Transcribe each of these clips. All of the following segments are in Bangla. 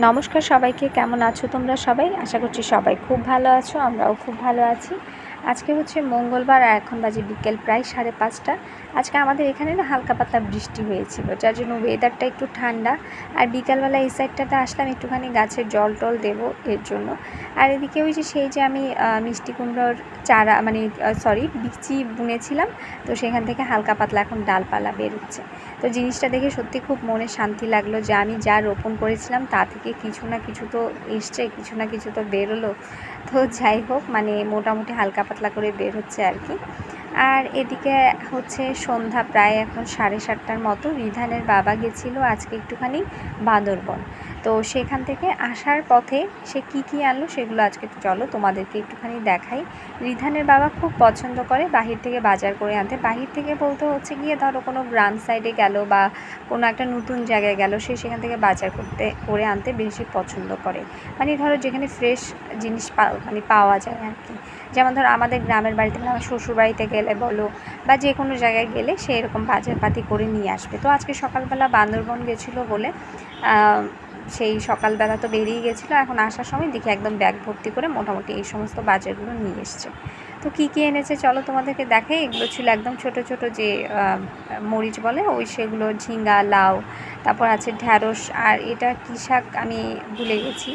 নমস্কার সবাইকে, কেমন আছো তোমরা সবাই? আশা করছি সবাই খুব ভালো আছো, আমরাও খুব ভালো আছি। আজকে হচ্ছে মঙ্গলবার আর এখন বাজে বিকেল প্রায় সাড়ে পাঁচটা। আজকে আমাদের এখানে না হালকা পাতলা বৃষ্টি হয়েছিল, যার জন্য ওয়েদারটা একটু ঠান্ডা। আর বিকালবেলা এই সাইডটাতে আসলাম একটুখানি গাছের জল টল দেবো এর জন্য। আর এদিকে ওই যে সেই যে আমি মিষ্টি কুমড়োর চারা মানে সরি বিচি বুনেছিলাম, তো সেখান থেকে হালকা পাতলা এখন ডালপালা বেরোচ্ছে তো জিনিসটা দেখে সত্যি খুব মনে শান্তি লাগল যে আমি যা রোপণ করেছিলাম তা থেকে কিছু না কিছু তো এসছে, কিছু না কিছু তো বেরোলো। তো যাই হোক মানে মোটামুটি হালকা পাতলা করে বের হচ্ছে আর কি। আর এদিকে হচ্ছে সন্ধ্যা প্রায় এখন সাড়ে সাতটার মতো। রিধানের বাবা গেছিল আজকে একটুখানি বাঁদরবন। তো সেখান থেকে আসার পথে সে কি কি আনলো সেগুলো আজকে চলো, তোমাদেরকে একটুখানি দেখাই। রিধানের বাবা খুব পছন্দ করে বাহির থেকে বাজার করে আনতে। বাহির থেকে বলতে হচ্ছে গিয়ে ধরো কোনো গ্রাম সাইডে গেল বা কোনো একটা নতুন জায়গায় গেল, সে সেখান থেকে বাজার করতে, করে আনতে বেশি পছন্দ করে। মানে ধরো যেখানে ফ্রেশ জিনিস মানে পাওয়া যায় আর কি। যেমন ধরো আমাদের গ্রামের বাড়িতে মানে আমার শ্বশুর বাড়িতে গেলে বলো বা যে কোনো জায়গায় গেলে সে এরকম বাজারপাতি করে নিয়ে আসবে। তো আজকে সকালবেলা বান্দরবন গেছিল বলে সেই সকালবেলা তো বেরিয়ে গেছিল, এখন আসার সময় দেখি একদম ব্যাগ ভর্তি করে মোটামুটি এই সমস্ত বাজারগুলো নিয়ে এসছে। তো কী কী এনেছে চলো তোমাদেরকে দেখে এগুলো ছিল একদম ছোট ছোট যে মরিচ বলে, ওই সেগুলো ঝিঙ্গা লাউ, তারপর আছে ঢ্যাঁড়স, আর এটা কী শাক আমি ভুলে গেছি।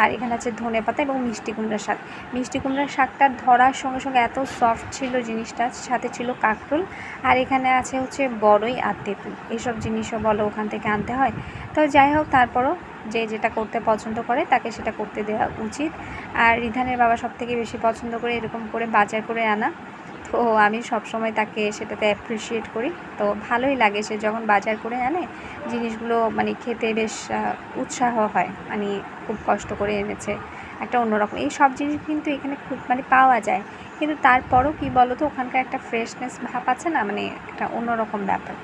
আর এখানে আছে ধনে পাতা এবং মিষ্টি কুমড়ার শাক। মিষ্টি কুমড়ার শাকটা ধরার সঙ্গে সঙ্গে এত সফট ছিল জিনিসটা, সাথে ছিল কাকরুল। আর এখানে আছে হচ্ছে বড়ই আর তেঁতুল। এইসব জিনিসও বলো ওখান থেকে আনতে হয়। তো যাই হোক, তারপরও যে যেটা করতে পছন্দ করে তাকে সেটা করতে দেওয়া উচিত। আর রিধানের বাবা সব থেকে বেশি পছন্দ করে এরকম করে বাজার করে আনা। তো আমি সবসময় তাকে সেটাতে অ্যাপ্রিসিয়েট করি। তো ভালোই লাগে সে যখন বাজার করে আনে, জিনিসগুলো মানে খেতে বেশ উৎসাহ হয়। মানে খুব কষ্ট করে এনেছে। একটা অন্যরকম। এই সব জিনিস কিন্তু এখানে খুব মানে পাওয়া যায়। কিন্তু তারপরও কি বলো তো ওখানকার একটা ফ্রেশনেস ভাব আছে না? মানে একটা অন্যরকম ব্যাপার।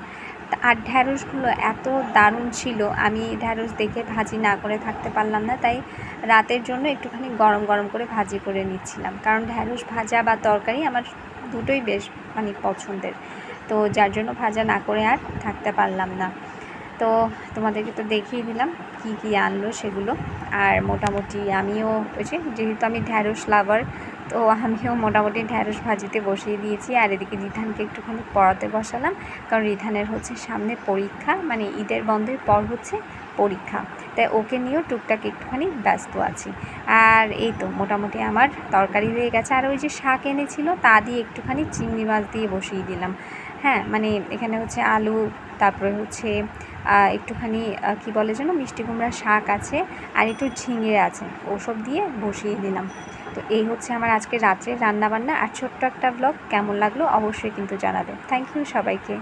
আর ঢ্যাঁড়সগুলো এত দারুণ ছিল। আমি ঢ্যাঁড়স দেখে ভাজি না করে থাকতে পারলাম না। তাই রাতের জন্য একটুখানি গরম গরম করে ভাজি করে নিচ্ছিলাম। কারণ ঢ্যাঁড়স ভাজা বা তরকারি আমার দুটোই বেশ মানে পছন্দের। তো যার জন্য ভাজা না করে আর থাকতে পারলাম না। তো তোমাদেরকে তো দেখিয়ে দিলাম কি কি আনলো সেগুলো। আর মোটামুটি আমিও ওই যেহেতু আমি ঢ্যাঁড়স লাভার তো আমিও মোটামুটি ঢ্যাঁড়স ভাজিতে বসিয়ে দিয়েছি। আর এদিকে রিধানকে একটুখানি পড়াতে বসালাম। কারণ রিধানের হচ্ছে সামনে পরীক্ষা মানে ঈদের বন্ধের পর হচ্ছে পরীক্ষা। তাই ওকে নিয়েও টুকটাক একটুখানি ব্যস্ত আছি। আর এই তো মোটামুটি আমার তরকারি হয়ে গেছে। আর ওই যে শাক এনেছিল তা দিয়ে একটুখানি চিংড়ি মাছ দিয়ে বসিয়ে দিলাম। হ্যাঁ মানে এখানে হচ্ছে আলু, তারপরে হচ্ছে একটুখানি কি বলে যেন, মিষ্টি কুমড়ার শাক আছে আর একটু ঝিঙে আছে। ওসব দিয়ে বসিয়ে দিলাম। তো এই হচ্ছে আমার আজকে রাত্রে রান্নাবান্না। আর ছোট্ট একটা ব্লগ কেমন লাগল অবশ্যই কিন্তু জানাবে। থ্যাংক ইউ সবাইকে।